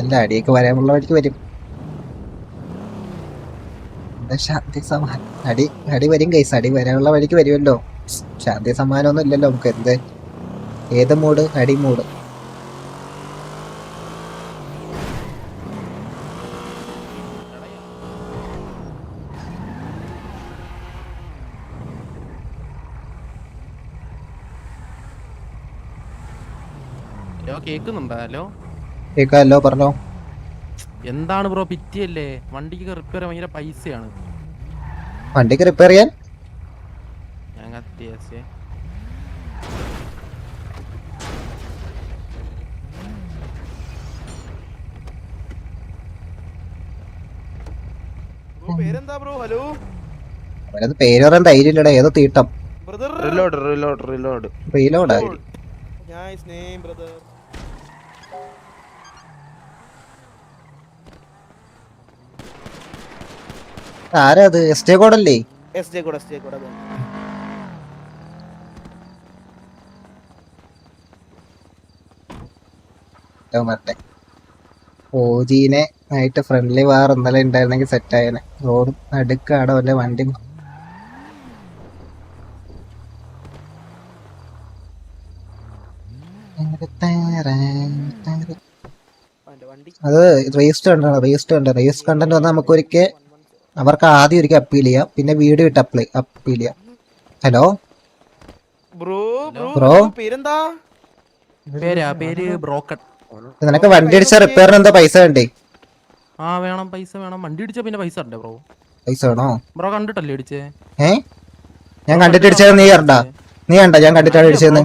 അല്ല അടിയൊക്കെ വരാനുള്ള വഴിക്ക് വരും. ശാന്തി സമാനം അടി അടി വരും കൈസ് അടി വരാനുള്ള വഴിക്ക് വരുമല്ലോ. ശാന്തി സമ്മാനമൊന്നും ഇല്ലല്ലോ നമുക്ക്. എന്ത്? ഏത് മൂട് അടി മൂട് ഹലോ കേക്കുന്നുണ്ടോ? ഹലോ? കേൾക്കാമല്ലോ പറഞ്ഞോ. എന്താണ് ബ്രോ പിറ്റിയല്ലേ വണ്ടിക്ക് റിപ്പയർ ഭയങ്കര പൈസയാണ്. വണ്ടിക്ക് റിപ്പയർ ചെയ്യാൻ? ഞാൻ പേരെന്താ ബ്രോ? ഹലോ? അവനത് പേര് പറയാൻ ധൈര്യമില്ലടാ ഏതോ തീട്ടം. ബ്രദർ. Reload name brother. ആരാ അത്? S J കോഡല്ലേ S J code S J code അതെ. മറ്റേ. ഓജീനെ ആയിട്ട് ഫ്രണ്ട്ലി വാർ ഇന്നലെ ഉണ്ടായിരുന്നെങ്കിൽ സെറ്റ് ആയനെ. റോഡും നടുക്കാടോ അല്ലെ വണ്ടി. അത് റേസ്റ്റ് കണ്ടാണ് റേസ്റ്റ് കണ്ട. റേസ് കണ്ടന്റ് വന്നാൽ നമുക്ക് ഒരിക്കൽ അവർക്ക് ആദ്യം ഒരിക്കൽ അപ്പീൽ ചെയ്യാം. പിന്നെ വീഡിയോ ഇട്ട് അപ്ലൈ അപ്പീൽ ചെയ്യാം. ഹലോ ബ്രോ ബ്രോ പേരെന്താ? പേരാ പേര് ബ്രോക്കൺ നിനക്ക് വണ്ടി അടിച്ച റിപ്പയറിന് എന്താ പൈസ വേണ്ടേ? ആ വേണം പൈസ വേണം. വണ്ടി അടിച്ച പിന്നെ പൈസ ഉണ്ടേ ബ്രോ പൈസ വേണോ? ബ്രോ കണ്ടിട്ടല്ലേ അടിച്ചേ ഏ? ഞാൻ കണ്ടിട്ട് അടിച്ചത് നീ കണ്ടാ? നീ കണ്ട? ഞാൻ കണ്ടിട്ടാണ് അടിച്ചതെന്ന്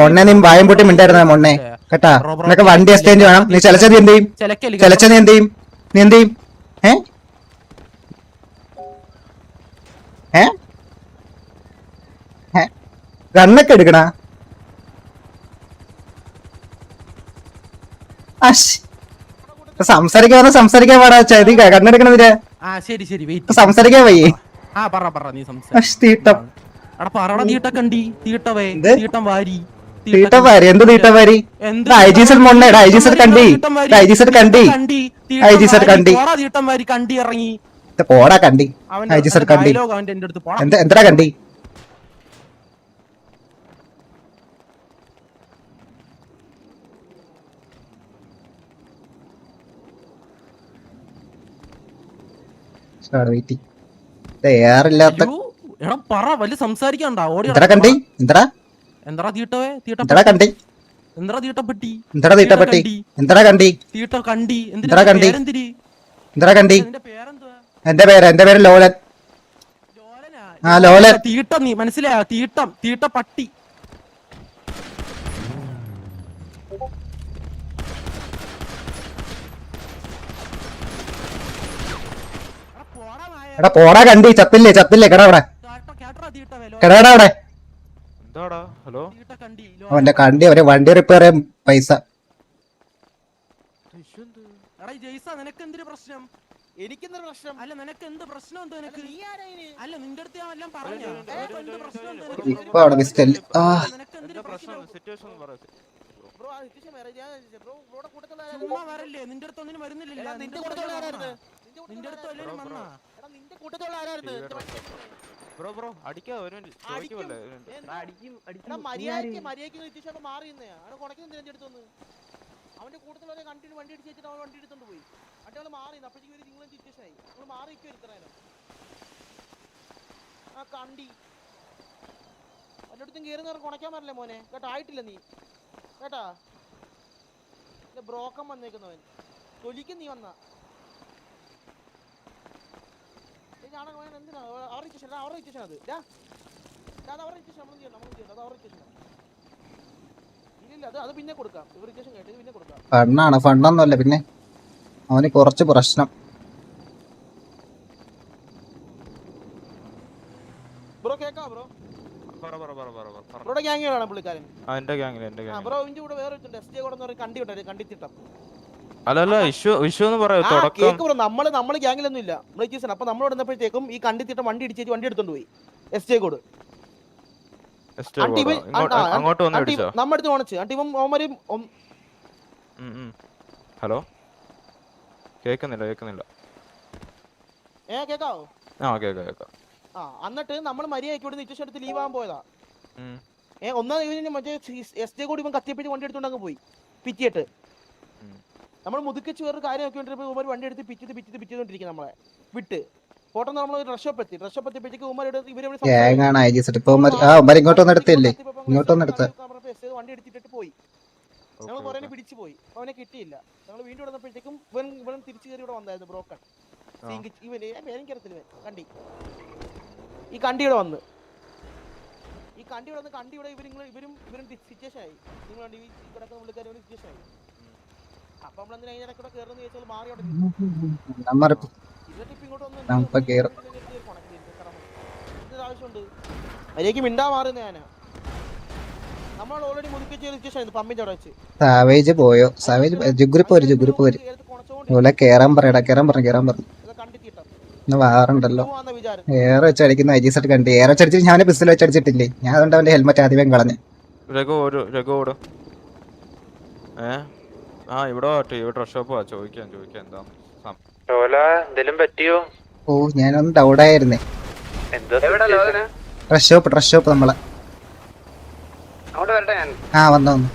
മൊണ്ണെ നീ വായം പൊട്ടി മിണ്ടായിരുന്ന മൊണ്ണെ കേട്ടാ? നിനക്ക് വണ്ടി എക്സ്ചേഞ്ച് വേണം നീ ചലച്ചത് എന്ത് ചെയ്യും? നീ എന്ത് ചെയ്യും? നീ എന്ത് ചെയ്യും? ഏ? ഏ? ഗണ്ണൊക്കെ എടുക്കണ സംസാരിക്കാൻ പറഞ്ഞാ സംസാരിക്കാൻ പാടാ ചതി വെയിറ്റ് സംസാരിക്കാൻ വയ്യേ. ആ പറ പറ നീ സംസാരിക്കും അശ്, തീട്ടം. എടാ പറട തീട്ട കണ്ടി തീട്ടവേ എന്ത്? തീട്ടം വാരി. തീട്ടം വാരി എന്ത് തീട്ടം വാരി? എന്ത് ഇത് ഐ ജി സെറ്റ് മൊണ്ണ ഐ ജി സെറ്റ് കണ്ടി? തീട്ടം വാരി, ഐ ജി സെറ്റ് കണ്ടി? തീട്ടം വാരി കണ്ടി ഇറങ്ങി. പോടാ കണ്ടി. അവന്റെ ഐ ജി കണ്ടി. എന്താ കണ്ടി? എന്താ കണ്ടി? എന്റെ പേര് എന്റെ പേര് ലോലൻ? ആ, ലോലൻ. തീട്ടം നീ മനസ്സിലായോ തീട്ടം തീട്ട പട്ടി എടാ, പോടാ നായ. എടാ പോടാ കണ്ടി ചത്തില്ലേ ചത്തില്ലേ കട അവിടെ. അവിടെ എന്താടാ ഹലോ തീട്ട കണ്ടി, ലോലൻ. അവന്റെ കണ്ടി അവരെ വണ്ടി റിപ്പയർ ചെയ്യാൻ പൈസ പ്രശ്നം എനിക്കെന്താ പ്രശ്നം? അല്ല നിനക്ക് എന്ത് പ്രശ്നം എന്തോ നിനക്ക്? നീ ആരാ ഇതിന്? അല്ല നിന്റെ അടുത്ത് ഞാൻ എല്ലാം പറഞ്ഞു എന്ത് പ്രശ്നം എന്തോ നിനക്ക്? ഇപ്പൊ അവിടെ മിസ്റ്റല്ലേ ആ. നിനക്ക് എന്തൊരു പ്രശ്നം സിറ്റുവേഷൻ ബ്രോ ആ സിറ്റുവേഷൻ വേറെ ഞാൻ ബ്രോ ബ്രോയുടെ കൂട്ടത്തിലുള്ള ചുമ്മാ വരല്ലേ? നിന്റെ അടുത്ത് ഒന്നിനും വരുന്നില്ല എടാ, നിന്റെ കൂട്ടത്തിലുള്ള ആരായിരുന്നു? നിന്റെ അടുത്ത് എല്ലാവരും വന്നാ? എടാ നിന്റെ കൂട്ടത്തിലുള്ള ആരായിരുന്നു? ബ്രോ ബ്രോ അടിക്കാ ഒരു മിനിറ്റ്. ചോദിക്കുമല്ലേ ഒരു minute. എടാ മര്യാദയ്ക്ക് മര്യാദയ്ക്ക് സിറ്റുവേഷൻ മാറി നിന്നേ. കുടക്കുന്നത് നിന്റെ അടുത്ത് വന്ന്? അവന്റെ കൂട്ടത്തിലൊരു കണ്ടിന് വണ്ടി അടിച്ച് വെച്ചിട്ട് അവൻ വണ്ടി എടുത്തോണ്ട് പോയി. മറ്റേ മാറി നിന്ന്. അപ്പോഴേക്കും ഒരു നിങ്ങളും സിറ്റുവേഷൻ ആയി? നിങ്ങൾ മാറി നിൽക്കും ഇത്ര നേരം. ആ കണ്ടി. വല്ലയിടത്തും കയറി നേരം കുണയ്ക്കാൻ പറ്റില്ല മോനെ? കേട്ടോ ആയിട്ടില്ല നീ. കേട്ടാ. ബ്രോക്കം വന്നേക്കുന്നവൻ. തൊലിക്കും നീ വന്ന. ഞാനൊക്കെ വേണം എന്തിനാ? അവരുടെ ഇച്ഛേഷൻ അവരുടെ ഇച്ഛേഷൻ അത്. ഡാ, അത് അവരുടെ ഇച്ഛേഷൻ നമ്മൾ ചെയ്യണം? നമ്മൾ ചെയ്യണം? അത് അവരുടെ ഇച്ഛേഷൻ ഇല്ലില്ല അത് അത് പിന്നെ കൊടുക്കാം ഇവർ ഇച്ഛേഷൻ കേട്ട് ഇത് പിന്നെ കൊടുക്കാം ഫണ്ണാണ് ഫണ്ണൊന്നുമല്ല പിന്നെ അവന് കുറച്ച് പ്രശ്നം. അല്ലല്ല ഇഷ്യൂ ഇഷ്യൂ എന്ന് പറയൂ ആ തുടക്കം. കേക്ക് ബ്രോ നമ്മൾ നമ്മൾ ഗ്യാങ്ങിലൊന്നും ഇല്ല നമ്മൾ അപ്പൊ നമ്മൾ വന്നപ്പോഴത്തേക്കും ഈ കണ്ടി വണ്ടി ഇടിച്ചേച്ച് വണ്ടി എടുത്തോണ്ട് പോയി. എസ് ജെ കോഡ് Estate ആണ്ടി board ആ. ഇവൻ- ഇങ്ങോട്ട് ആ, ആ, അങ്ങോട്ട് വന്ന് ആണ്ടി അടിച്ചോ നമ്മുടെ അടുത്ത് ഓണച്ച്. ഓമരും ഉം, ഉം. ഹലോ കേക്കുന്നില്ല കേക്കുന്നില്ല ഏ കേക്കാവോ? ആ കേക്കാം കേക്കാം ആ എന്നിട്ട് നമ്മൾ മര്യാദയ്ക്ക് ഇവിടെ ഇഞ്ചക്ഷൻ എടുത്ത് ലീവ് ആകാൻ പോയതാ. ഏ ഒന്നാം കഴിഞ്ഞ് മറ്റേ എസ് ജെ കൂടി ഇപ്പം കത്തിയപ്പിച്ച് വണ്ടി എടുത്തോണ്ട് അങ്ങ് പോയി. പിറ്റിയിട്ട്. നമ്മൾ മുതുക്കിച്ച് വേറൊരു കാര്യം നോക്കിക്കൊണ്ടിരുമ്പോൾ ഉമ്മർ വണ്ടി എടുത്ത് പിറ്റിത് പിറ്റിത് പിച്ചിട്ടോണ്ടിരിക്കും നമ്മളെ. വിട്ട്. ഫോട്ടോ നമ്മൾ ഡ്രഷപ്പ് എത്തി ഡ്രഷപ്പ് എത്തിയപ്പോഴേക്ക് ഉമ്മർ ഇവരെ ഗ്യാങ് ആണ് ഐ ജി സെറ്റ് ഇപ്പൊ ഉമ്മ- ആ ഉമ്മർ ഇങ്ങോട്ട് വന്ന് എടുത്തില്ലേ? ഇങ്ങോട്ട് വന്ന് എടുത്ത വണ്ടി എടുത്തിട്ട് പോയി. ഞങ്ങൾ കുറെ. പിടിച്ചു പോയി. അപ്പൊ അവനെ കിട്ടിയില്ല. ഞങ്ങൾ വീണ്ടും വന്നപ്പോഴത്തേക്കും ഇവൻ ഇവൻ തിരിച്ചു കയറി ഇവിടെ വന്നായിരുന്നു ബ്രോക്കൺ. ഇവൻ ഇവൻ കണ്ടി. ഈ കണ്ടി ഇവിടെ വന്ന്. ഈ കണ്ടി ഇവിടെ വന്ന് കണ്ടി ഇവിടെ ഇവർ നിങ്ങൾ ഇവരും ഇവരും സിറ്റുവേഷൻ ആയി. നിങ്ങൾ ഈ കിടക്കുന്ന പുള്ളിക്കാരി സിറ്റുവേഷൻ ആയി. അപ്പൊ നമ്മളെന്തിനാ കയറുന്ന ചോദിച്ചാൽ മാറി അവിടെ അതിലേക്ക് മിണ്ടാ മാറുന്ന ഞാനാ. നമ്മൾ ഓൾറെഡി മുതുക്കിച്ച പമ്പിന്റെ അവിടെ വെച്ച്. സാവേജ് പോയോ? സാവേജ് ജുഗ്രിപ്പ് വരും ജുഗ്രിപ്പ് വരും. അതുപോലെ കേറാൻ പറയടാ കേറാൻ പറഞ്ഞു കേറാൻ പറഞ്ഞു. ഇന്ന് വാറുണ്ടല്ലോ. ഏറെ വെച്ച് അടിക്കുന്ന ഐ ജി സെറ്റ് കണ്ടി. ഏറെ വെച്ച് അടിച്ചിട്ട് ഞാൻ പിസ്റ്റൽ വെച്ച് അടിച്ചിട്ടില്ലേ? ഞാൻ അതുകൊണ്ട് അവന്റെ ഹെൽമെറ്റ് ആദ്യമേ കളഞ്ഞു. രഘു ഒരു രഘു ഓട്. ഏ? ആ ഇവിടെ വാട്ടെ ഇവിടെ ഷോപ്പ് ആ ചോദിക്കാൻ ചോദിക്കാൻ എന്താന്ന്. ഓ ഞാനൊന്ന് ഡൗഡായിരുന്നേ ഡ്രസ് ഷോപ്പ് ഡ്രസ് ഷോപ്പ് നമ്മളെ. അങ്ങോട്ട് വരട്ടെ ഞാൻ. ആ വന്നു വന്നു.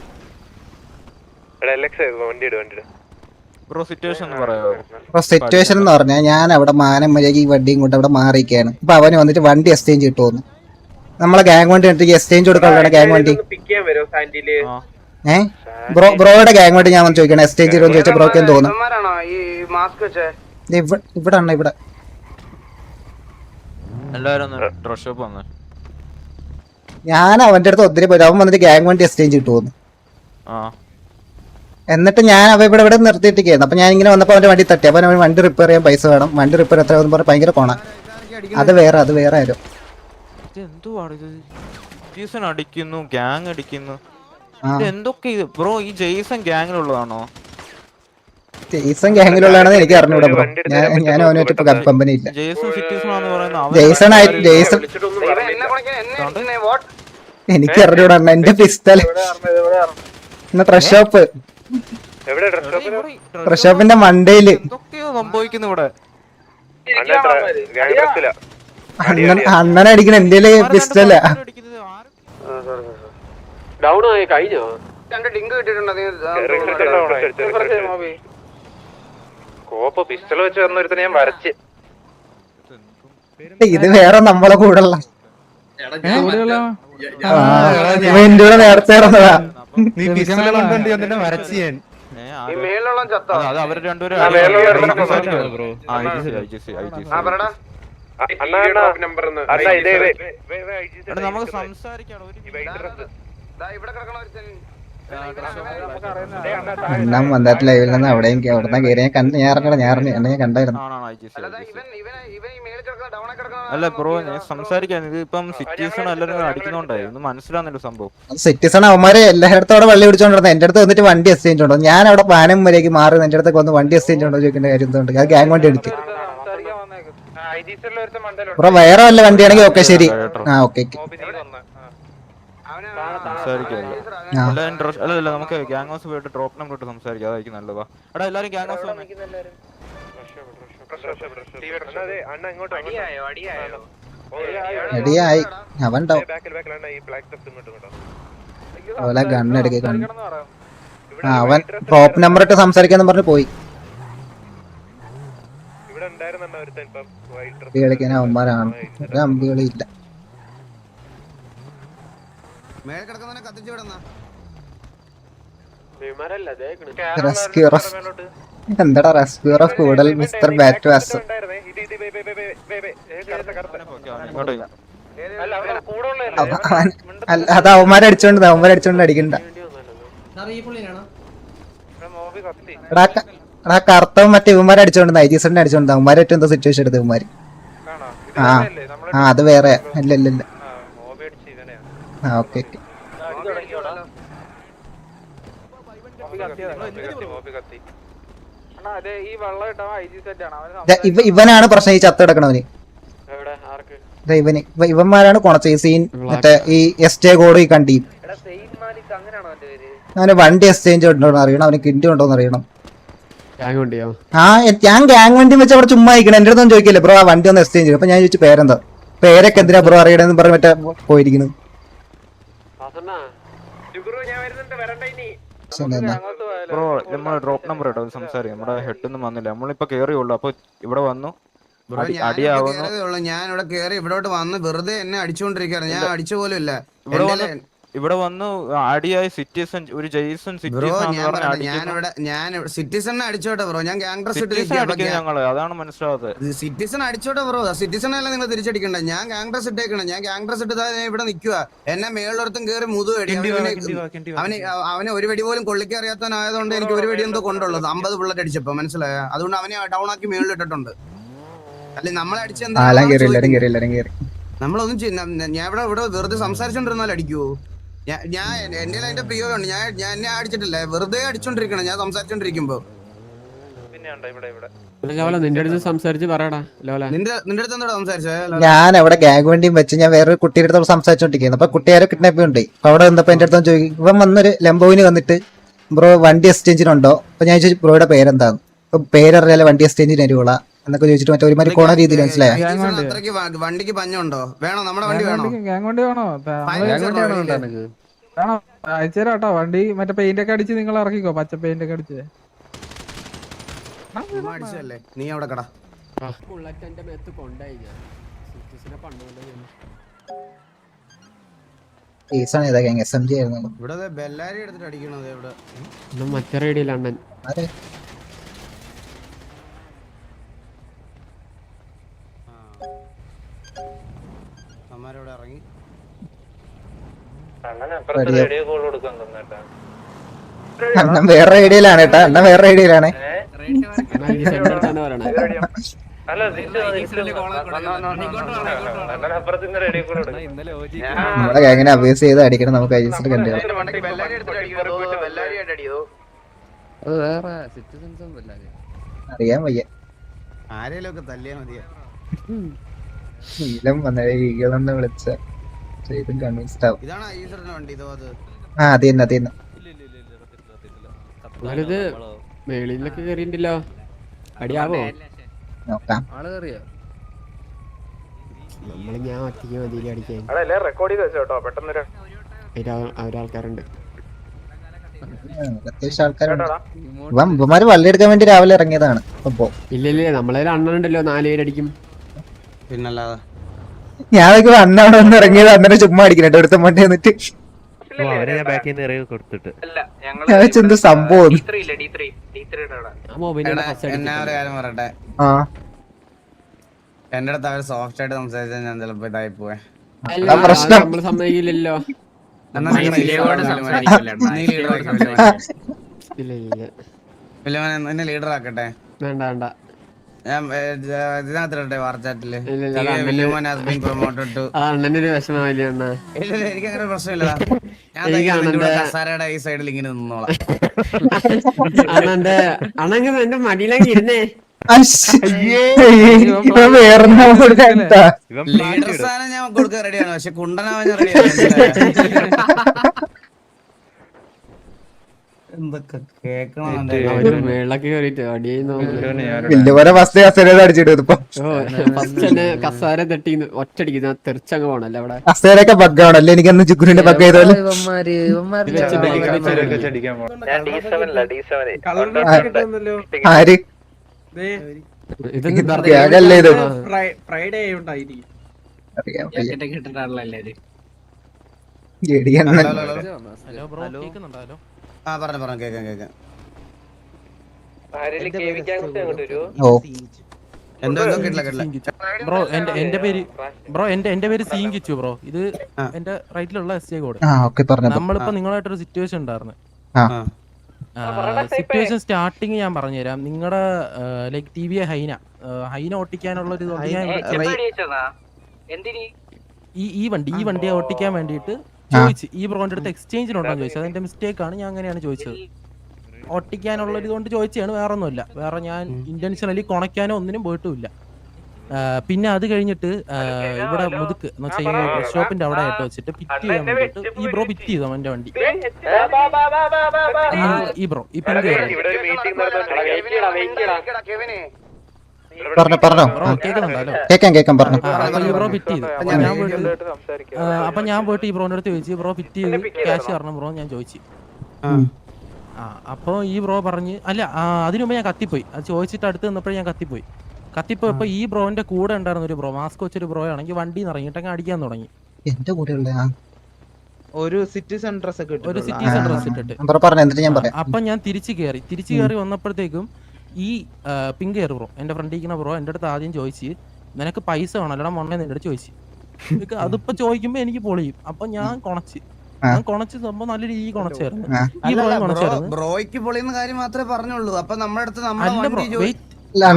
വണ്ടി ഇട് വണ്ടി ഇട്. ബ്രോ സിറ്റുവേഷൻ സിറ്റുവേഷൻ എന്ന് പറഞ്ഞാൽ ഞാൻ അവിടെ മാനം മര്യാദ ഈ വണ്ടിയും കൊണ്ട് അവിടെ മാറിയിരിക്കുകയാണ്. അപ്പൊ അവന് വന്നിട്ട് വണ്ടി എക്സ്ചേഞ്ച് കിട്ടുമെന്ന് നമ്മളെ ഗാങ് വണ്ടി കണ്ടിട്ട് എക്സ്ചേഞ്ച് കൊടുക്കാനുള്ള ഗാങ് വണ്ടി. ഏഹ് ബ്രോ ബ്രോയുടെ ഗാങ് വണ്ടി ഞാൻ വന്ന് ചോദിക്കണം എക്സ്ചേഞ്ച് ചെയ്തോന്ന് ചോദിച്ചാൽ ബ്രോക്ക് എന്ന് തോന്നുന്നു ഇവിടെ ആണ് ഇവിടെ. എല്ലാവരും ഒന്ന് ഡ്രസ് ഞാൻ അവന്റെ അടുത്ത് ഒത്തിരി പോയി. അവൻ വന്നിട്ട് ഗ്യാങ് വണ്ടി എക്സ്ചേഞ്ച് ആ. എന്നിട്ട് ഞാൻ അവ ഇവിടെ ഇവിടെ നിർത്തിയിട്ടിരിക്കുന്നു അപ്പൊ ഞാൻ ഇങ്ങനെ വന്നപ്പോ അവന്റെ വണ്ടി തട്ടി. അപ്പൊ അവൻ വണ്ടി റിപ്പയർ ചെയ്യാൻ പൈസ വേണം. വണ്ടി റിപ്പയർ എത്ര പറഞ്ഞാൽ ഭയങ്കര കോണ. അത് വേറെ അത് വേറെ ആരും. അടിക്കുന്നു ഗ്യാങ് അടിക്കുന്നു. എന്തൊക്കെ ബ്രോ ഈ ജെയ്സൺ ഗ്യാങ്ങിലുള്ളതാണോ ജെയ്സൺ ഗ്യാങ്ങിലുള്ളതാണെന്ന് എനിക്ക് അറിഞ്ഞൂടാ ബ്രോ ഞാൻ ഞാൻ അവനായിട്ട് ഇപ്പൊ കമ്പനി ഇല്ല. ജെയ്സൺ ആയിട്ട് ആണെന്ന് പറയുന്ന അവൻ ജെയ്സൺ എന്നെ എന്നെ എനിക്ക് അറിഞ്ഞൂടാ എന്റെ പിസ്റ്റൽ ഇന്ന് ട്രഷ് ഷോപ്പ് ട്രഷ് ഷോപ്പിന്റെ മണ്ടയിൽ സംഭവിക്കുന്നു ഇവിടെ. അണ്ണനെ അടിക്കണ എന്റെ പിസ്റ്റല ഡൗൺ ആയി കഴിഞ്ഞോ? ഡിങ്ക് കിട്ടിയിട്ടുണ്ട് നീ കോപ്പ പിസ്റ്റൾ വെച്ച് വന്നൊരുത്തനെ ഞാൻ വരച്ച്. ഇത് വേറെ നമ്മളെ കൂടെയുള്ള. ഉള്ള എന്റെ കൂടെ നേരത്തെ ഇറന്നതാ. നീ കൊണ്ടുണ്ട് എന്നിട്ട് വരച്ച് ഞാൻ? അത് അവർ രണ്ടുപേരും നമുക്ക് സംസാരിക്കാം ഇവിടെ കിടക്കണ അണ്ണൻ വന്നിട്ട് ലൈവിൽ നിന്ന് അവിടെയും അവിടെ നിന്ന് കയറി. ഞാൻ കണ്ട് ഞാൻ ഇറങ്ങണം ഞാൻ ഇറങ്ങി എന്നെ ഞാൻ കണ്ടായിരുന്നു. അല്ല ഇവൻ ഇവൻ ഇവൻ ഈ മേളിൽ കിടക്കണ ഡൗൺ കിടക്കണ അല്ല ബ്രോ ഞാൻ സംസാരിക്കാൻ ഇത് ഇപ്പം സിറ്റുവേഷൻ എല്ലാവരും അടിക്കുന്നോണ്ടായി. ഒന്ന് മനസ്സിലാവുന്നില്ല സംഭവം. സിറ്റിസൺ അവന്മാരെ എല്ലായിടത്തും അവിടെ വള്ളി പിടിച്ചോണ്ടിരുന്നത്. എന്റെ അടുത്ത് വന്നിട്ട് വണ്ടി എക്സ്ചേഞ്ച് ഉണ്ടോ ഞാൻ അവിടെ പാനം വരേക്ക് മാറി എന്റെ അടുത്ത് വന്ന് വണ്ടി എക്സ്ചേഞ്ച് ഉണ്ടോ ചോദിക്കേണ്ട കാര്യം എന്തുകൊണ്ട്? അത് ഗ്യാങ് വണ്ടി എടുത്തു ബ്രോ വേറെ വല്ല വണ്ടിയാണെങ്കിൽ ഓക്കെ ശരി. ആ ഓക്കെ നമുക്ക് ഗ്യാങ് ഹൗസ് പോയിട്ട് ഡ്രോപ്പ് നമ്പർ ഇട്ട് സംസാരിക്കാം. അതായിരിക്കും നല്ലതാ. എടാ ഗ്യാങ് ഹൗസ് റെഡിയായി അവൻ ആ അവൻ ഡ്രോപ്പ് നമ്പർ ഇട്ട് സംസാരിക്കാന്ന് പറഞ്ഞു പോയി. ഇവിടെ ഉണ്ടായിരുന്നു ഒരുത്തൻ ഇപ്പം. വൈറ്റ് അമ്പി കളിക്കാൻ ഇല്ല റെസ്ക്യൂ എന്താടാ റെസ്ക്യൂർ ഓഫ് കൂടൽ മിസ്റ്റർ ബാറ്റ് വാസ് ഇങ്ങോട്ട് അവ- അവൻ അല്ല അത് അവന്മാരെ അടിച്ചോണ്ട് അവന്മാരെ അടിച്ചോണ്ട് അടിക്കണ്ട എടാ ക- എടാ കറുത്തവൻ മറ്റേ ഇവന്മാരെ അടിച്ചോണ്ട് ഐജീസറിനെ അടിച്ചോണ്ട് അവന്മാരെ ഏറ്റവും എന്താ സിറ്റുവേഷൻ എടുത്ത് ഇവന്മാര് ആ ആ അത് വേറെ ഇല്ല ആ ഓക്കെ ഇവനാണ് പ്രശ്നം ഈ ചത്ത് കിടക്കണവന് ദാ ഇവന്. ഇവ- ഇവന്മാരാണ് കൊണച്ച ഈ സീൻ മറ്റേ ഈ എസ്റ്റേ കോഡ് ഈ കണ്ടി. അവന് വണ്ടി എക്സ്ചേഞ്ച് ഉണ്ടോന്ന് അറിയണം. അവന് കിണ്ടി ഉണ്ടോ എന്ന് അറിയണം ആ ഞാൻ ഗ്യാങ് വണ്ടി വെച്ച് അവിടെ ചുമ്മാ ഇരിക്കണം. എന്റെ അടുത്തൊന്നും ചോദിക്കില്ല. ബ്രോ ആ വണ്ടി ഒന്ന് എക്സ്ചേഞ്ച് ചെയ്യും അപ്പൊ ഞാൻ ചോദിച്ചു പേരെന്താ? പേരൊക്കെ എന്തിനാ ബ്രോ അറിയണെന്ന് പറഞ്ഞ് മറ്റേ പോയിരിക്കുന്നു ബ്രോ നമ്മൾ ഡ്രോപ്പ് നമ്പർ ഇട്ടോ? സംസാരിക്കും. നമ്മുടെ ഹെഡ് ഒന്നും വന്നില്ല. നമ്മളിപ്പോ കേറിയുള്ളൂ. അപ്പൊ ഇവിടെ വന്നു. ബ്രോ അടി- ഞാൻ അടിയാവുന്നു. ഞാൻ ഇവിടെ കേറി ഇവിടോട്ട് വന്ന് വെറുതെ എന്നെ അടിച്ചുകൊണ്ടിരിക്കുകയാണ്. ഞാൻ അടിച്ചു പോലും ഇല്ല. ഇവിടെ വന്ന് ആടിയായ അടിയായി സിറ്റിസൺ ഒരു ജെയ്സൺ സിറ്റിസൺ ഞാൻ ഞാൻ ഇവിടെ ഞാൻ സിറ്റിസനെ അടിച്ചോട്ടെ ബ്രോ ഞാൻ ഗാംഗ്ടർ സിറ്റിസൺ ഞങ്ങൾ അതാണ് മനസ്സിലാവാത്തത്. സിറ്റിസൺ അടിച്ചോട്ടെ ബ്രോ സിറ്റിസൺ അല്ല നിങ്ങൾ തിരിച്ചടിക്കണ്ട? ഞാൻ ഗാംഗ്ടർ ഇട്ടേക്കണം ഞാൻ ഗാംഗ്ടർ സിറ്റ് ഞാൻ ഇവിടെ നിൽക്കുക എന്നെ മേളിലൊരുത്തും കേറി മുതു വെടി അവന് അവന് ഒരു വെടി പോലും കൊള്ളിക്കാൻ അറിയാത്തവനായതുകൊണ്ട് എനിക്ക് ഒരു വെടി എന്തോ കൊണ്ടുള്ളത്. അമ്പത് ബുള്ളറ്റ് അടിച്ചപ്പോ മനസ്സിലായ? അതുകൊണ്ട് അവനെ ഡൗൺ ആക്കി മേളിലിട്ടിട്ടുണ്ട്. അല്ലെ നമ്മളെ ആലാം അടിച്ചെന്താ കയറി എല്ലാരും കയറി നമ്മളൊന്നും ഞാൻ ഇവിടെ ഇവിടെ വെറുതെ സംസാരിച്ചോണ്ടിരുന്നാൽ അടിക്കുവോ? ഞാൻ എന്റെ അതിന്റെ പ്രയോഗമുണ്ട് ഞാൻ ഞാൻ എന്നെ അടിച്ചിട്ടില്ല. വെറുതെ അടിച്ചോണ്ടിരിക്കണം ഞാൻ സംസാരിച്ചോണ്ടിരിക്കുമ്പോ. പിന്നെ ഉണ്ടോ ഇവിടെ ഇവിടെ? ലോല നിന്റെ അടുത്ത് സംസാരിച്ച് പറയടാ ലോല. നിന്റെ നിന്റെ അടുത്ത് എന്താ സംസാരിച്ചേ? ഞാൻ അവിടെ ഗാങ് വണ്ടിയും വെച്ച് ഞാൻ വേറൊരു കുട്ടിയുടെ അടുത്ത് സംസാരിച്ചോണ്ടിരിക്കുന്നു. അപ്പൊ കുട്ടിയാരെ കിഡ്നാപ്പ് ഉണ്ട് അപ്പൊ അവിടെ വന്നപ്പോ എന്റെ അടുത്ത് ചോദിക്കും ഇവൻ വന്നൊരു ലംബോവിന് വന്നിട്ട് ബ്രോ വണ്ടി എക്സ്ചേഞ്ചിനുണ്ടോ അപ്പൊ ഞാൻ ചോദിച്ചു ബ്രോയുടെ പേരെന്താന്ന്? പേരറിയാലോ വണ്ടി എക്സ്ചേഞ്ചിന് വരുവോള? എന്നൊക്കെ ചോദിച്ചിട്ട് മറ്റേ ഒരുമാതിരി കോണ രീതിയിൽ മനസ്സിലായ? അത്രയ്ക്ക് വണ്ടിക്ക് പഞ്ഞുണ്ടോ? വേണോ? നമ്മുടെ വണ്ടി വേണോ? ഗ്യാങ് വണ്ടി വേണോ? പതിനഞ്ച് രൂപ വണ്ടിയില്ലേ? വേണോ? അയച്ചുതരാം കേട്ടോ. വണ്ടി മറ്റേ പെയിന്റ് ഒക്കെ അടിച്ച് നിങ്ങൾ ഇറക്കിക്കോ. പച്ച പെയിന്റ് ഒക്കെ അടിച്ച്. നീ അവിടെ കട. ബുള്ളറ്റ് എന്റെ മേത്ത് കൊണ്ടായി ഞാൻ. സിറ്റിസിനെ പണ്ടുകൊണ്ട് കേസാണ് ഏതാ ഗ്യാങ്. എസ് എം ജി ആയിരുന്നു. ഇവിടെ ബെല്ലാരി എടുത്തിട്ട് അടിക്കണത് ഇവിടെ? മറ്റേ റേഡിയില്ല അണ്ണൻ വേറെ ഐഡിയയിലാണ് കേട്ടാ. അണ്ണൻ വേറെ ഐഡിയയിലാണ്. അല്ല നമ്മളെ എങ്ങനെ അബ്യൂസ് ചെയ്ത് അടിക്കണം നമുക്ക് കണ്ടു അറിയാൻ വയ്യ. ആരെയൊക്കെ തല്ലിയാ മതിയാ? ശീലം വന്നേ ഈകളെന്ന് വിളിച്ച. ചെയ്തും കൺവിൻസ്ഡ് ആവും ഇതാണ് വണ്ടി ഇതോ അത് ആ അത് തന്നെ അത് തന്നെ എന്നാലിത് മേളിലൊക്കെ കേറിയിട്ടില്ലോ അടിയാവോ നോക്കാം നമ്മൾ ഞാൻ ഒറ്റയ്ക്ക് മതിയിൽ അടിക്കാൻ അവിടെ റെക്കോർഡ് ചെയ്ത് വെച്ചോട്ടോ പെട്ടെന്ന് അവരാൾക്കാരുണ്ട് അത്യാവശ്യം ആൾക്കാരുണ്ട് ഇവൻ ഇവന്മാര് വള്ളി എടുക്കാൻ വേണ്ടി രാവിലെ ഇറങ്ങിയതാണ് അപ്പൊ ഇല്ല ഇല്ല നമ്മളെ അണ്ണനുണ്ടല്ലോ നാല് പേരടിക്കും പിന്നല്ലാതെ ഞാൻ വന്നവിടെ വന്ന് ഇറങ്ങിയത് അന്നേരം ചുമ്മാ അടിക്കണേ എടുത്ത മണ്ടി വന്നിട്ട്. ഞാൻ ബാക്കിൽ നിന്ന് ഇറങ്ങി കൊടുത്തിട്ട്. എന്ത് സംഭവം എന്റെ അടുത്ത് അവർ സോഫ്റ്റ് ആയിട്ട് സംസാരിച്ചാൽ ഞാൻ ചിലപ്പോ ഇതായി അതാ പ്രശ്നം. സമ്മതിക്കില്ലല്ലോ. എന്നെ ലീഡർ ആക്കട്ടെ. വേണ്ട വേണ്ട. വാർച്ചാറ്റിൽ അണ്ണനൊരു വിഷമമില്ല അണ്ണ. ഇല്ല എനിക്ക് അങ്ങനെ പ്രശ്നമില്ലടാ. ഞാൻ കസാരയുടെ ഈ സൈഡിൽ ഇങ്ങനെ നിന്നോളാം. അണ്ണന്റെ എന്റെ ഇരുന്നേ. ലീഡർ സ്ഥാനം ഞാൻ കൊടുക്കാൻ റെഡിയാണ് പക്ഷെ കുണ്ടനാവാൻ റെഡിയാണ് എന്തൊക്കെ കേക്കണം അവർ മേളിലൊക്കെ കയറിട്ട് അടിയായി വലിയ ഫസ്റ്റ് കസേര ഒറ്റടിക്കുന്ന തെറിച്ചങ്ങ് പോണല്ലേ അവിടെ? ബഗ് ചെയ്തോലെ ആര്. ഫ്രൈഡേ ഉണ്ടായിരിക്കും ഹലോ ബ്രോ കേൾക്കുന്നുണ്ടോ ഹലോ. ആ പറഞ്ഞു പറഞ്ഞു കേക്കാം കേക്കാം എന്തോ എന്തോ കേട്ടില്ല. കേട്ടില്ല ബ്രോ എന്റെ എന്റെ പേര് ബ്രോ എന്റെ എന്റെ പേര് സീൻ കിച്ചു ബ്രോ. ഇത് ആ. എന്റെ റൈറ്റിലുള്ള എസ് ഐ കോഡ്. ആ ഓക്കെ പറഞ്ഞപ്പോ നമ്മളിപ്പോ നിങ്ങളായിട്ടൊരു സിറ്റുവേഷൻ ഉണ്ടായിരുന്നു. ആ. സിറ്റുവേഷൻ സ്റ്റാർട്ടിങ് ഞാൻ പറഞ്ഞുതരാം. നിങ്ങളുടെ like T V hyena. Hyena ഓട്ടിക്കാനുള്ള ഒരു ഈ ഈ വണ്ടി ഈ വണ്ടിയെ ഓട്ടിക്കാൻ വേണ്ടിയിട്ട് ചോദിച്ചു. ഈ ബ്രോന്റെ അടുത്ത് എക്സ്ചേഞ്ചിനുണ്ടോ ചോദിച്ചത് അതെന്റെ മിസ്റ്റേക്ക് ആണ്. ഞാൻ അങ്ങനെയാണ് ചോദിച്ചത്. ഒട്ടിക്കാനുള്ള ഒരു ഇതുകൊണ്ട് ചോദിച്ചാണ് വേറെ ഒന്നുമില്ല വേറെ ഞാൻ ഇന്റൻഷനലി കൊണക്കാനോ ഒന്നിനും പോയിട്ടുമില്ല. പിന്നെ അത് കഴിഞ്ഞിട്ട് ഇവിടെ മുതുക്ക് എന്ന് വെച്ചാൽ ഈ ഡ്രസ് ഷോപ്പിന്റെ അവിടെ ആയിട്ട് വെച്ചിട്ട് പിറ്റ് ചെയ്യാൻ വേണ്ടിട്ട് ഈ ബ്രോ പിറ്റ് ചെയ്തു അവന്റെ വണ്ടി. ഈ- ബ്രോ ഈ പിങ്ക് പറഞ്ഞോ പറഞ്ഞു. കേക്കാം കേക്കാം പറഞ്ഞോ. ബ്രോ ഫിറ്റ് ചെയ്തു. അപ്പൊ ഞാൻ പോയിട്ട് അപ്പൊ ഞാൻ പോയിട്ട് ഈ ബ്രോന്റെ അടുത്ത് ചോദിച്ചു ബ്രോ ഫിറ്റ് ചെയ്ത് ക്യാഷ് തരണം ബ്രോ ഞാൻ ചോദിച്ചു. അപ്പൊ ഈ ബ്രോ പറഞ്ഞ് അല്ല അതിനു മുമ്പ് ഞാൻ കത്തിപ്പോയി. അത് ചോദിച്ചിട്ട് അടുത്ത് നിന്നപ്പോഴേ ഞാൻ കത്തിപ്പോയി. കത്തിപ്പോയപ്പോ ഈ ബ്രോന്റെ കൂടെ ഉണ്ടായിരുന്ന ഒരു ബ്രോ മാസ്ക് വെച്ചൊരു ബ്രോ ആണെങ്കിൽ വണ്ടി ഇറങ്ങിയിട്ടങ്ങ് അടിക്കാൻ തുടങ്ങി. എന്റെ കൂടെ ഒരു സിറ്റിസൺ ഡ്രസ് ഒക്കെ ഒരു സിറ്റിസൺ ഡ്രസ് ഇട്ടിട്ട്. ബ്രോ പറഞ്ഞു എന്നിട്ട് ഞാൻ പറയാം. അപ്പൊ ഞാൻ തിരിച്ചു കയറി തിരിച്ചു കയറി വന്നപ്പോഴത്തേക്കും ഈ പിങ്ക് കയറി ബ്രോ എന്റെ ഫ്രണ്ട് ഇരിക്കുന്ന ബ്രോ എന്റെ അടുത്ത് ആദ്യം ചോദിച്ച് നിനക്ക് പൈസ വേണം? അല്ലടാ മൊണ്ണ നിന്റെ അടുത്ത് ചോദിച്ചു. നിനക്ക് അതിപ്പോ ചോദിക്കുമ്പോ എനിക്ക് പൊളിയും. അപ്പൊ ഞാൻ കൊണച്ച്. ഞാൻ കൊണച്ച് സംഭവം നല്ല രീതിയിൽ കൊണച്ചായിരുന്നു. ഈ ബ്രോ കൊണച്ചായിരുന്നു ബ്രോയ്ക്ക് പൊളിയുന്ന കാര്യം മാത്രമേ പറഞ്ഞുള്ളൂ. അപ്പൊ നമ്മുടെ അടുത്ത് നമ്മുടെ ഞാൻ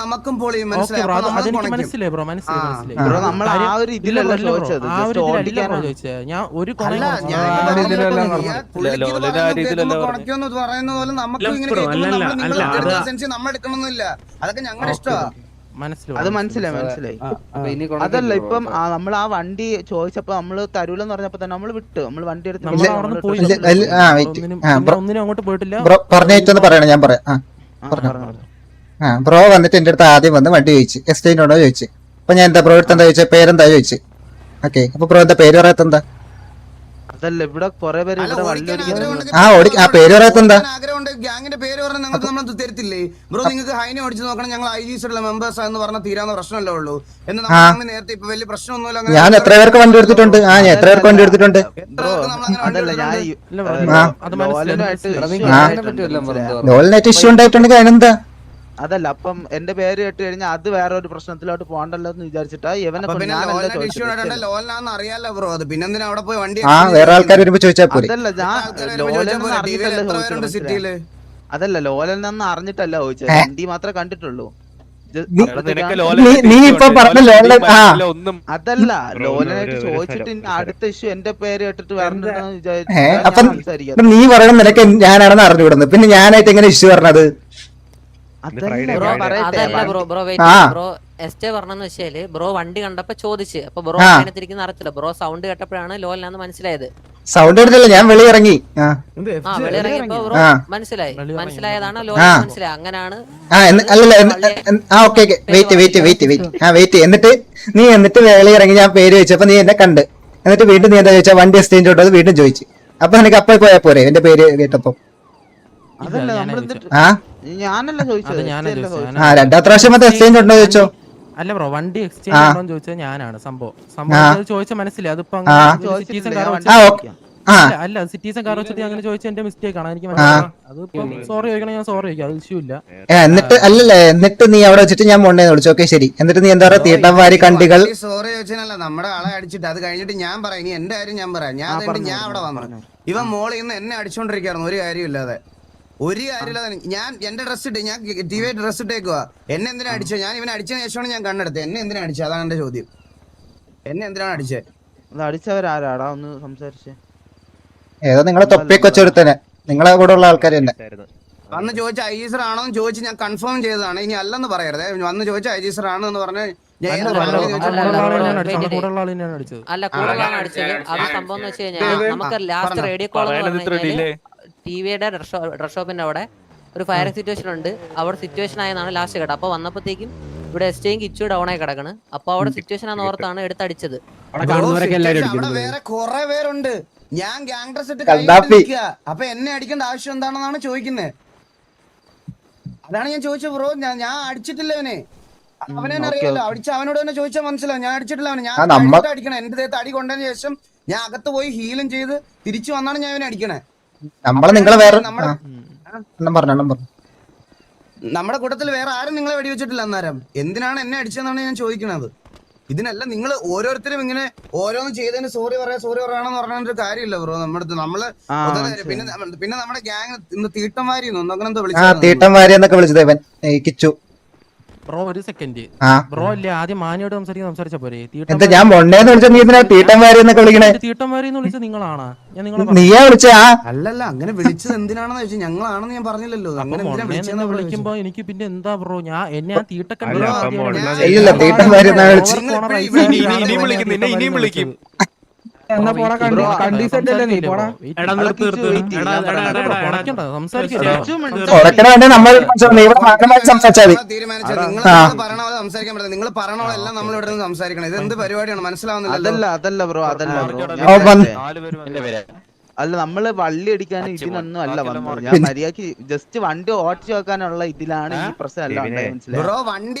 നമുക്കും മനസ്സിലായി. ബ്രോ നമ്മളും. മനസ്സിലായി ഒരു ഞാൻ. കുണയ്ക്കുമെന്ന് പറയുന്നത് പോലെ നമുക്കും ഇങ്ങനെ നമ്മൾ എടുക്കണമെന്നില്ല അതൊക്കെ ഞങ്ങളുടെ ഇഷ്ടമാണ് മനസ്സിലായി അത് മനസ്സിലായി. മനസ്സിലായി അതല്ല ഇപ്പം നമ്മൾ ആ വണ്ടി ചോദിച്ചപ്പോ നമ്മൾ തരൂലെന്ന് പറഞ്ഞപ്പോ തന്നെ നമ്മൾ വിട്ടു. നമ്മൾ വണ്ടി എടുത്ത് നമ്മൾ നമ്മൾ ഒന്നിനും അങ്ങോട്ട് പോയിട്ടില്ല. പറഞ്ഞേറ്റെന്ന് പറയണേ ഞാൻ പറയാം ആ ബ്രോ വന്നിട്ട് എന്റെ അടുത്ത് ആദ്യം വന്ന് വണ്ടി ചോദിച്ചു. എക്സ്ചേഞ്ച് ഉണ്ടോ ചോദിച്ചു. അപ്പൊ ഞാൻ എന്താ ബ്രോ അടുത്ത് എന്താ ചോദിച്ചത് പേരെന്താ ചോദിച്ചു? ഓക്കെ അപ്പൊ ബ്രോ എന്താ പേര് പറയാത്ത എന്താ? അതല്ല ഇവിടെ കൊറേ പേര് അല്ല, ഇവിടെ വള്ളി ആ, ഓടി- ആ, പേര് പറയാത്തണ്ടാ ആഗ്രഹമുണ്ട് ഗ്യാങ്ങിന്റെ പേര് പറഞ്ഞാൽ നിങ്ങൾക്ക് നമ്മൾ തരത്തില്ലേ ബ്രോ നിങ്ങൾക്ക് ഹൈനെ ഓടിച്ച് നോക്കണം ഞങ്ങൾ ഐ ജി സിയുള്ള മെമ്പേഴ്സ് എന്ന് പറഞ്ഞാൽ തീരാവുന്ന പ്രശ്നമല്ലേ ഉള്ളൂ എന്ന് നമ്മൾ ആ. അങ്ങനെ നേരത്തെ ഇപ്പൊ വലിയ പ്രശ്നമൊന്നുമില്ല അങ്ങനെ ഞാൻ എത്ര പേർക്ക് വണ്ടി എടുത്തിട്ടുണ്ട് ആ ഞാൻ എത്ര പേർക്ക് വണ്ടി എടുത്തിട്ടുണ്ട് എത്ര പേർക്ക് നമ്മൾ അങ്ങനെ വണ്ടി അതല്ല ഞാൻ എടുത്തിട്ടുണ്ട്? ആ. അത് മനസ്സിലായി, issue? ലോലിനായിട്ട് ഇഷ്യൂ ഉണ്ടായിട്ടുണ്ടെങ്കിൽ അതിനെന്താ അതല്ല അപ്പം എന്റെ പേര് കേട്ട് കഴിഞ്ഞാൽ അത് വേറെ ഒരു പ്രശ്നത്തിലോട്ട് പോകണ്ടല്ലോ എന്ന് വിചാരിച്ചിട്ടാ ഇവനെ അപ്പൊ പിന്നെ ഇഷ്യൂ അറിയാലോ ബ്രോ അത്. പിന്നെന്തിനാ അവിടെ പോയി വണ്ടി ആ വേറെ ആൾക്കാർ വരുമ്പോ ചോദിച്ചാൽ പോരെ. അതല്ല ഞാൻ ലോലൻ എന്ന് അറിഞ്ഞിട്ടല്ല ചോദിച്ചത്? സിറ്റിയിൽ? അതല്ല അറിഞ്ഞിട്ടല്ല ചോദിച്ചത്. ഏ? ഹിന്ദി മാത്രം കണ്ടിട്ടുള്ളൂ. ഇത് നീ- എടാ, നിനക്ക് ലോലനെ നീ- നീ ഇപ്പൊ തെറ്റിയുണ്ട്. പറഞ്ഞ ലോലൻ ലോലൻ- ആ. മനസ്സിലായില്ല ഒന്നും. അതല്ല ലോലനായിട്ട് ചോദിച്ചിട്ട് ഇനി അടുത്ത ഇഷ്യൂ എന്റെ പേര് കേട്ടിട്ട് വരണ്ടെന്ന് ഏ വിചാരിച്ചു അപ്പം ഇപ്പൊ നീ പറയണം നിനക്ക് ഞാനാണെന്ന് അറിഞ്ഞുവിടുന്നത് പിന്നെ ഞാനായിട്ട് എങ്ങനെ ഇഷ്യൂ പറഞ്ഞത്? ബ്രോ അതല്ല ബ്രോ ബ്രോ വെയിറ്റ് ബ്രോ എസ്റ്റേ പറഞ്ഞെന്ന് വെച്ചാൽ ബ്രോ വണ്ടി കണ്ടപ്പോ ചോദിച്ച്. അപ്പൊ ബ്രോ തിരിക്കുന്ന അറിയത്തില്ല. ബ്രോ സൗണ്ട് കേട്ടപ്പോഴാണ് ലോലിനാന്ന് മനസ്സിലായത്. സൗണ്ട് എടുത്തില്ല ഞാൻ വെളിയിറങ്ങി? ഇറങ്ങി മനസ്സിലായി. മനസ്സിലായതാണ് ആ. ലോലി മനസ്സിലായി അങ്ങനാണ് ആ അല്ലല്ല ആ okay okay. Wait wait wait wait ആ വെയിറ്റ് എന്നിട്ട് നീ എന്നിട്ട് വെളിയിറങ്ങി ഞാൻ പേര് ചോദിച്ചപ്പോ നീ എന്നെ കണ്ട്. എന്നിട്ട് വീണ്ടും നീ എന്താ ചോദിച്ചാ? വണ്ടി എക്സ്ചേഞ്ച് ഉണ്ടോ വീണ്ടും ചോദിച്ചു. അപ്പൊ നിനക്ക് അപ്പൊ പോയാ പോരെ? എന്റെ പേര് കേട്ടപ്പോ. രണ്ടാമത്തെ പ്രാവശ്യം മറ്റേ എക്സ്ചേഞ്ച് ഉണ്ടോ ചോദിച്ചോ? അല്ല ബ്രോ വണ്ടി എക്സ്ചേഞ്ച് ആ. ഉണ്ടോന്ന് ചോദിച്ചത് ഞാനാണ് സംഭവം. സംഭവം ചോദിച്ച മനസ്സിലായി. അതിപ്പോ അല്ല, അല്ല സിറ്റീസൺ കാർ വെച്ചിട്ട് അങ്ങനെ ചോദിച്ച എന്റെ മിസ്റ്റേക്ക് ആണ്. എനിക്ക് മനസ്സിലായി. അതിപ്പോ സോറി ചോദിക്കണം ഞാൻ സോറി ചോദിക്കാം. അത് ഇഷ്യൂ ഇല്ല. എന്നിട്ട് അല്ലല്ലേ എന്നിട്ട് നീ അവിടെ വെച്ചിട്ട് ഞാൻ മോണ്ണേന്ന് വിളിച്ചു. ഓക്കെ ശരി. എന്നിട്ട് നീ എന്താ പറയാ തീട്ടംവാരി കണ്ടികൾ സോറി ചോദിച്ചാലല്ല നമ്മുടെ ആളെ അടിച്ചിട്ട് അത് കഴിഞ്ഞിട്ട് ഞാൻ പറയാം. ഇനി എന്റെ കാര്യം ഞാൻ പറയാം. ഞാൻ ഞാൻ അവിടെ വന്നു. ഇവൻ മോളിൽ നിന്ന് എന്നെ അടിച്ചോണ്ടിരിക്കായിരുന്നു ഒരു കാര്യമില്ലാതെ ഒരു കാര്യമില്ല ഞാൻ എന്റെ ഡ്രസ് ഇട്ട് ഞാൻ ടിവി ഡ്രസ് ഇട്ടേക്കുക എന്നെ എന്തിനാ അടിച്ചത് ഞാൻ ഇവനെ അടിച്ചതിന് ശേഷമാണ് ഞാൻ കണ്ണെടുത്തത് എന്നെ എന്തിനാ അടിച്ചത് അതാണ് എന്റെ ചോദ്യം എന്നെ എന്തിനാണ് അടിച്ചത് അടിച്ചവരാരാടാ ഒന്ന് സംസാരിച്ചേ ഏതോ നിങ്ങളെ തൊപ്പിയൊക്കെ വെച്ചെടുത്തനെ നിങ്ങളെ കൂടെ ഉള്ള ആൾക്കാർ തന്നെ. വന്ന് ചോദിച്ച ഐജീസർ ആണോ എന്ന് ചോദിച്ച് ഞാൻ കൺഫേം ചെയ്തതാണ് ഇനി അല്ലെന്ന് പറയരുത് വന്ന് ചോദിച്ച ഐജീസർ ആണോ എന്ന് പറഞ്ഞ് അല്ല കൂടുതലാണ് അടിച്ചത് അത് സംഭവം എന്ന് വെച്ച് കഴിഞ്ഞാൽ നമുക്ക് ലാസ്റ്റ് റേഡിയോ കോൾ ടി വിയുടെ ഡ്രസ് ഷോപ്പിന്റെ അവിടെ ഒരു ഫയർ സിറ്റുവേഷൻ ഉണ്ട്. അവിടെ സിറ്റുവേഷൻ ആയെന്നാണ് ലാസ്റ്റ് കേട്ടത്. അപ്പൊ വന്നപ്പോഴത്തേക്കും ഇവിടെ എസ്റ്റേയും കിച്ചു ഡൗൺ ആയി കിടക്കണ്. അപ്പൊ അവിടെ സിറ്റുവേഷൻ ആണെന്ന് ഓർത്താണ് എടുത്തടിച്ചത്. അവിടെ കാണുന്നവരൊക്കെ എല്ലാവരും അവിടെ വേറെ കുറെ പേരുണ്ട്. ഞാൻ ഗ്യാങ് ഡ്രസ് ഇട്ട് അപ്പൊ എന്നെ അടിക്കേണ്ട ആവശ്യം എന്താണെന്നാണ് ചോദിക്കുന്നത് അതാണ് ഞാൻ ചോദിച്ചത് ബ്രോ ഞാൻ ഞാൻ അടിച്ചിട്ടില്ല അവനെ. അവനെ അറിയാലോ. അടിച്ച അവനോട് തന്നെ ചോദിച്ചാൽ മനസ്സിലാവും. ഞാൻ അടിച്ചിട്ടില്ല അവനെ. ഞാൻ അടിക്കണം. എന്റെ ദേഹത്ത് അടി കൊണ്ടതിന് ശേഷം ഞാൻ അകത്ത് പോയി ഹീലും ചെയ്ത് തിരിച്ചു വന്നാണ് ഞാൻ അവനെ അടിക്കണേ. നമ്മളെ നിങ്ങളെ വേറെ നമ്മുടെ ആ. എണ്ണം പറഞ്ഞു എണ്ണം പറഞ്ഞു. നമ്മുടെ കൂട്ടത്തിൽ വേറെ ആരും നിങ്ങളെ വെടിവെച്ചിട്ടില്ല അന്നേരം. എന്തിനാണ് എന്നെ അടിച്ചതെന്നാണ് ഞാൻ ചോദിക്കുന്നത് ഇതിനല്ല നിങ്ങൾ ഓരോരുത്തരും ഇങ്ങനെ ഓരോന്ന് ചെയ്തതിന് സോറി പറയാ സോറി പറയാണെന്ന് പറഞ്ഞൊരു കാര്യമില്ല ബ്രോ നമ്മുടെ അടുത്ത് നമ്മൾ. പിന്നെ പിന്നെ നമ്മുടെ ഗ്യാങ് ഇന്ന് തീട്ടം വാരി അങ്ങനെ വിളിച്ചു തീട്ടം വാരി എന്നൊക്കെ വിളിച്ചത് ഇവൻ. കിച്ചു. ബ്രോ ഒരു സെക്കൻഡ് ബ്രോ അല്ലേ ആദ്യം മാനിയോട് സംസാരിക്കാൻ സംസാരിച്ച പോരെ. എന്താ ഞാൻ മൊണ്ണേന്ന് വിളിച്ച നീ ഇതിനെ തീട്ടന്മാരി എന്നൊക്കെ വിളിക്കണേ? എന്ന് വിളിച്ചത് നിങ്ങളാണ്. ഞാൻ നിങ്ങളെ നീയാ വിളിച്ച അല്ലല്ല അങ്ങനെ വിളിച്ചത് എന്തിനാണെന്ന് ചോദിച്ചാൽ ഞങ്ങളാണെന്ന് ഞാൻ പറഞ്ഞില്ലല്ലോ. അങ്ങനെ എന്തിനാ വിളിച്ചതെന്ന് വിളിക്കുമ്പോ എനിക്ക് പിന്നെ എന്താ ബ്രോ? ഞാൻ എന്നെ ഞാൻ തീട്ടക്കൻ. ഇല്ലില്ല, എന്നാ ഇനി- side ഇനി- ആണ് ഇനിയും വിളിക്കും, എന്നാ പോടാ കണ്ടി ബ്രോ, കണ്ടി സെറ്റ് അല്ലേ നീ പോടാ. നമ്മൾ നിങ്ങൾ. പറയണ പോലെ എല്ലാം നമ്മൾ ഇവിടെ നിന്ന് സംസാരിക്കണം. ഇത് എന്ത് പരിപാടിയാണ്? മനസ്സിലാവുന്നില്ല അതല്ല അതല്ല ബ്രോ അതല്ല ബ്രോ പേര് വന്ന്. അല്ല നമ്മൾ വള്ളി അടിക്കാൻ ഇതിനൊന്നും അല്ല വന്നത്. ഞാൻ? മര്യാദയ്ക്ക് ജസ്റ്റ് വണ്ടി ഓടിച്ചു വെക്കാനുള്ള ഇതിലാണ് ഈ പ്രശ്നം അല്ല ബ്രോ വണ്ടി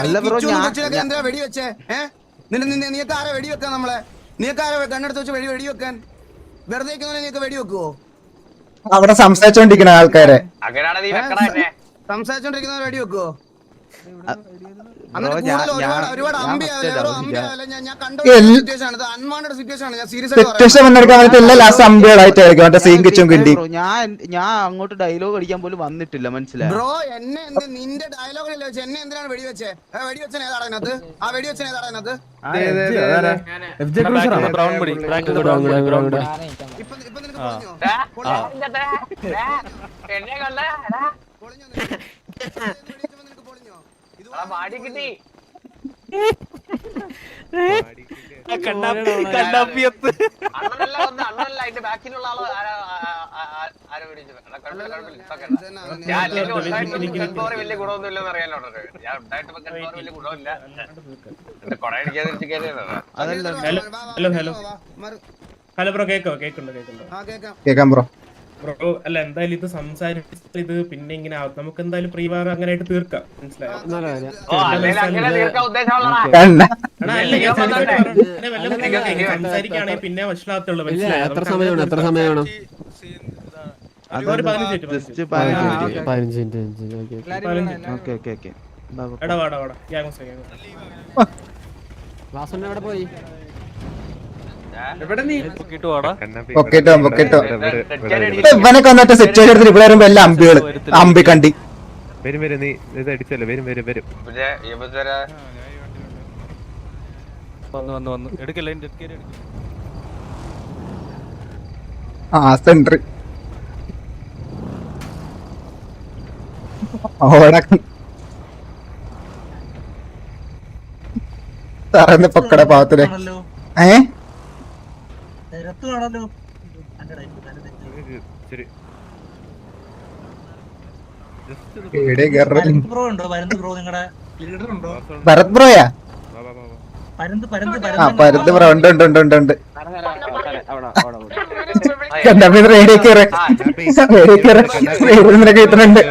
അല്ല ബ്രോ, ഞാൻ- വെടിവെച്ചേ? ആരാ വെടിവെക്കാൻ നമ്മളെ? നീയൊക്കെ ആരാ കണ്ണെടുത്ത് വെച്ച് വെടി വെടിവെക്കാൻ? വെറുതെ വെടിവെക്കുവോ? അവിടെ സംസാരിച്ചോണ്ടിരിക്കണ ആൾക്കാരെ. സംസാരിച്ചോണ്ടിരിക്കുന്ന വെടിവെക്കുവോ? ലാസ്റ്റ് അമ്പികളായിട്ടായിരിക്കും മറ്റേ സീൻ കിച്ചും കിണ്ടി ഞാൻ ഞാൻ അങ്ങോട്ട് ഡയലോഗ് അടിക്കാൻ പോലും വന്നിട്ടില്ല മനസ്സിലായി? ബ്രോ എന്നെ നിന്റെ ഡയലോഗിലല്ലേ വെച്ച്? എന്നെ എന്തിനാണ് വെടിവെച്ചേ? ആ വെടിവെച്ചൻ ഏതാണ് അതിനകത്ത്? ആ വെടിവെച്ചൻ ഏതാണ് അതിനകത്ത്? ബ്രൗൺ മുടി ഇങ്ങോട്ട് വാ, ഇങ്ങോട്ട് വാ, ഇങ്ങോട്ട് വാ. ഇപ്പൊ ഇപ്പൊ നിനക്ക്? എന്നെ നിനക്ക്? വെടിവെച്ചപ്പോ നിനക്ക് പൊളിഞ്ഞോ? ഇതുപോലെ കണ്ണാപ്പിയത്ത് അതല്ല ഹലോ ഹലോ ഹലോ ബ്രോ കേക്കോ കേക്കുണ്ടോ കേക്കുണ്ടോ ആ കേക്കാം കേക്കാം ബ്രോ ബ്രോ അല്ല എന്തായാലും ഇത് സംസാരിച്ച് ഇത് പിന്നെ ഇങ്ങനെ ആവും. നമുക്ക് എന്തായാലും പ്രീവാർ അങ്ങനെ ആയിട്ട് തീർക്കാം മനസ്സിലായോ. സംസാരിക്കുകയാണെങ്കിൽ പിന്നെ വഷളാത്തുള്ളൂ മനസ്സിലായോ? എത്ര എത്ര പതിനഞ്ച് മിനിറ്റ്, എടാ വാടാ വാടാ. ഗ്യാങ്സ് വാസുണ്ണ എവിടെ പോയി? പൊക്കിട്ട് ഇവനൊക്കെ വന്നിട്ട് സിറ്റുവേഷൻ എടുത്തിട്ട് ഇവിടെ വരുമ്പോ എല്ലാം അമ്പികൾ. അമ്പി കണ്ടി. വരും വരും നീ ഇത് അടിച്ചല്ലോ? വരും വരും വരും. വന്നു വന്നു വന്നു. എടുക്കല്ലേ? ആ സെൻട്രി. തറന്ന് പൊക്കട പാവത്തിൽ ഏ? കേറൽ? ബ്രോ ഉണ്ടോ പരന്ത് ബ്രോ നിങ്ങളുടെ ഭരത് ബ്രോയാ വാ വാ വാ വാ പരുന്ത് പരുന്ത് ആ പരുന്ത് ബ്രോ ഉണ്ട് ഉണ്ട് ഉണ്ട് ഉണ്ട് ഉണ്ട് കണ്ടപ്പോ റേഡിയോ കയറി റേഡിയോ കയറി റേഡിയോ നിനക്ക് കിട്ടുന്നുണ്ട്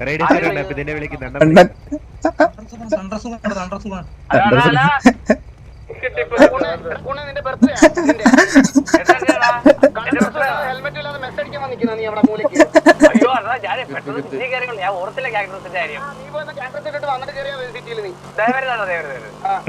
റേഡിയോ സ്റ്റേഷൻ അപ്പൊ ഇതിനെ ഓർത്തില്ല കണ്ടൻ ഹെൽമെറ്റ് ഇല്ലാതെ മെസ്സ് അടിക്കാൻ വന്നിരിക്കുന്ന നീ അവിടെ മൂലയ്ക്ക്? നീ പോയി ക്യാരക്ടർ വന്നിട്ട് കയറിയാ സിറ്റിയിൽ നീ. ആ.